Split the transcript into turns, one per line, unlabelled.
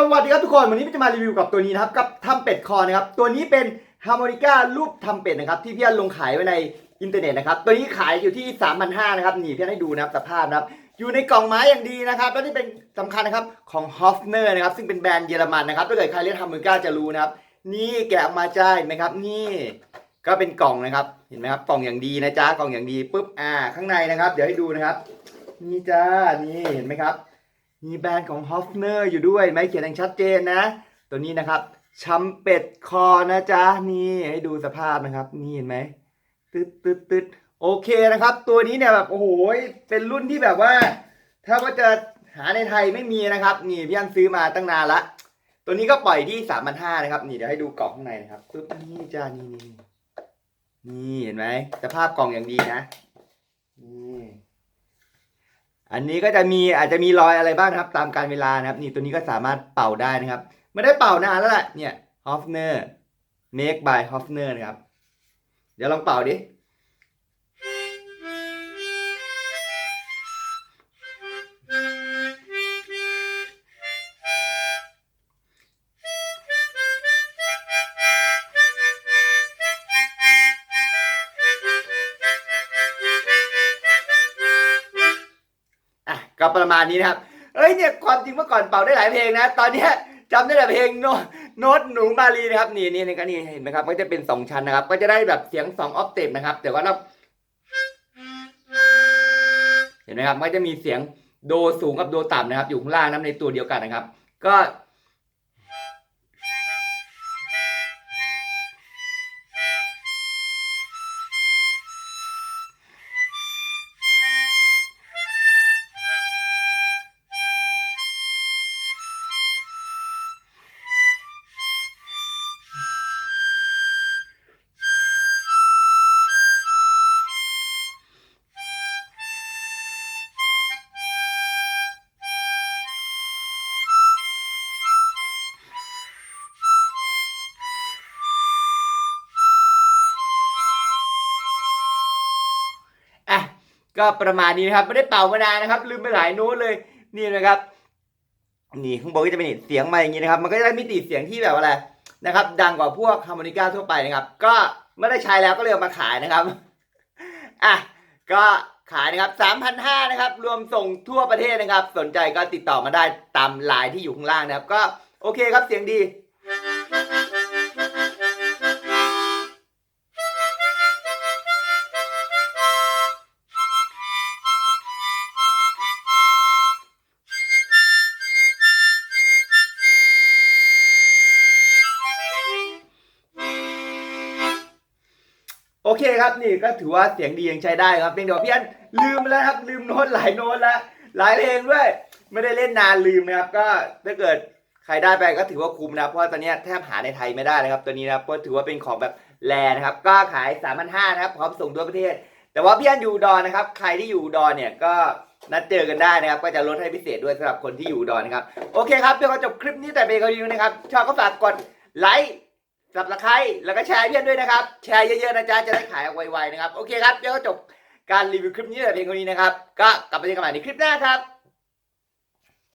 สวัสดีครับทุกคน วันนี้พี่จะมารีวิวกับตัวนี้นะครับกับทำเป็ดคอนะครับ ตัวนี้เป็นฮาร์โมนิก้ารูปทำเป็ดนะครับ ที่พี่อันลงขายไว้ในอินเทอร์เน็ตนะครับ ตัวนี้ขายอยู่ที่ 3,500นะครับนี่พี่อันให้ดูนะครับสภาพนะครับ อยู่ในกล่องไม้อย่างดีนะครับแล้วนี่เป็นสำคัญนะครับของฮอฟเนอร์นะครับซึ่งเป็นแบรนด์เยอรมันนะครับถ้าเกิดใครเล่นฮาร์โมนิก้าจะรู้นะครับ นี่แกะออกมาใช่ไหมครับ นี่ก็เป็นกล่องนะครับเห็นไหมครับกล่องอย่างดีนะจ๊ะกล่องอย่างดีปุ๊บอ่า ข้างในนะครับ เดี๋ยวให้ดูนะครับ นี่จ้านี่เห็นไหมครับ มีแบรนด์ของฮอฟเนอร์อยู่ด้วยไหมเขียนอย่างชัดเจนนะ ตัวนี้นะครับชัมเป็ดคอนะจ๊ะ นี่ให้ดูสภาพนะครับ นี่เห็นไหมตึ๊ดตึ๊ดตึ๊ดโอเคนะครับ ตัวนี้เนี่ยแบบโอ้โหเป็นรุ่นที่แบบว่า ถ้าว่าจะหาในไทยไม่มีนะครับ นี่พี่อันซื้อมาตั้งนานละ ตัวนี้ก็ปล่อยที่สามพันห้านะครับ นี่เดี๋ยวให้ดูกล่องข้างในนะครับปึ๊บนี่จ้านี่นี่นี่เห็นไหมสภาพกล่องอย่างดีนะนี่ อันนี้ก็จะมีอาจจะมีรอยอะไรบ้างครับ ตามการเวลานะครับ นี่ตัวนี้ก็สามารถเป่าได้นะครับ ไม่ได้เป่านานแล้วแหละเนี่ย Hofner make by Hofner นะครับ เดี๋ยวลองเป่าดิ ก็ประมาณนี้นะครับเอ้ยเนี่ยความจริงเมื่อก่อนเป่าได้หลายเพลงนะ ตอนเนี้ยจำได้แต่เพลงโนโน้ตหนูมาลีนะครับนี่นี่นี่ก็นี่เห็นไหมครับก็จะเป็นสองชั้นนะครับ ก็จะได้แบบเสียงสองออฟเตปนะครับแต่ว่าเราเห็นไหมครับก็จะมีเสียงโดสูงกับโดต่ำนะครับ อยู่ข้างล่างน้ำในตัวเดียวกันนะครับ ก็ ก็ประมาณนี้นะครับ ไม่ได้เป่ามานานนะครับ ลืมไปหลายโน้ตเลยนี่นะครับนี่ข้างบนก็จะเป็นเสียงมาอย่างนี้นะครับ มันก็จะได้มิติเสียงที่แบบอะไรนะครับ ดังกว่าพวกฮาร์โมนิก้าทั่วไปนะครับ ก็ไม่ได้ใช้แล้วก็เลยเอามาขายนะครับอะก็ขายนะครับ3,500นะครับ รวมส่งทั่วประเทศนะครับ สนใจก็ติดต่อมาได้ตามไลน์ที่อยู่ข้างล่างนะครับ ก็โอเคครับเสียงดี เคครับนี่ก็ถือว่าเสียงดียังใช้ได้ครับเพียงแต่ว่าพี่อันลืมแล้วครับลืมโน้ตหลายโน้ตแล้วหลายเพลงด้วยไม่ได้เล่นนานลืมนะครับ ก็ถ้าเกิดใครได้ไปก็ถือว่าคุ้มนะเพราะตอนนี้แทบหาในไทยไม่ได้นะครับตัวนี้นะครับก็ถือว่าเป็นของแบบแรนะครับ ก็ขาย3 5 0 0นะครับพร้อมส่งทั่วประเทศ แต่ว่าพี่อันอยู่ดอนนะครับ ใครที่อยู่ดอนเนี่ยก็นัดเจอกันได้นะครับ ก็จะลดให้พิเศษด้วยสำหรับคนที่อยู่ดอนนะครับ โอเคครับเดี๋ยวก็จบคลิปนี้แต่เพียงเท่านี้นะครับชอบก็ฝากกดไลค์ สับตะไคร้แล้วก็แชร์เพื่อนด้วยนะครับ แชร์เยอะๆนะจ๊ะจะได้ขายไวๆนะครับ โอเคครับเดี๋ยวก็จบการรีวิวคลิปนี้แต่เพียงเท่านี้นะครับ ก็กลับไปเจอกันใหม่ในคลิปหน้าครับ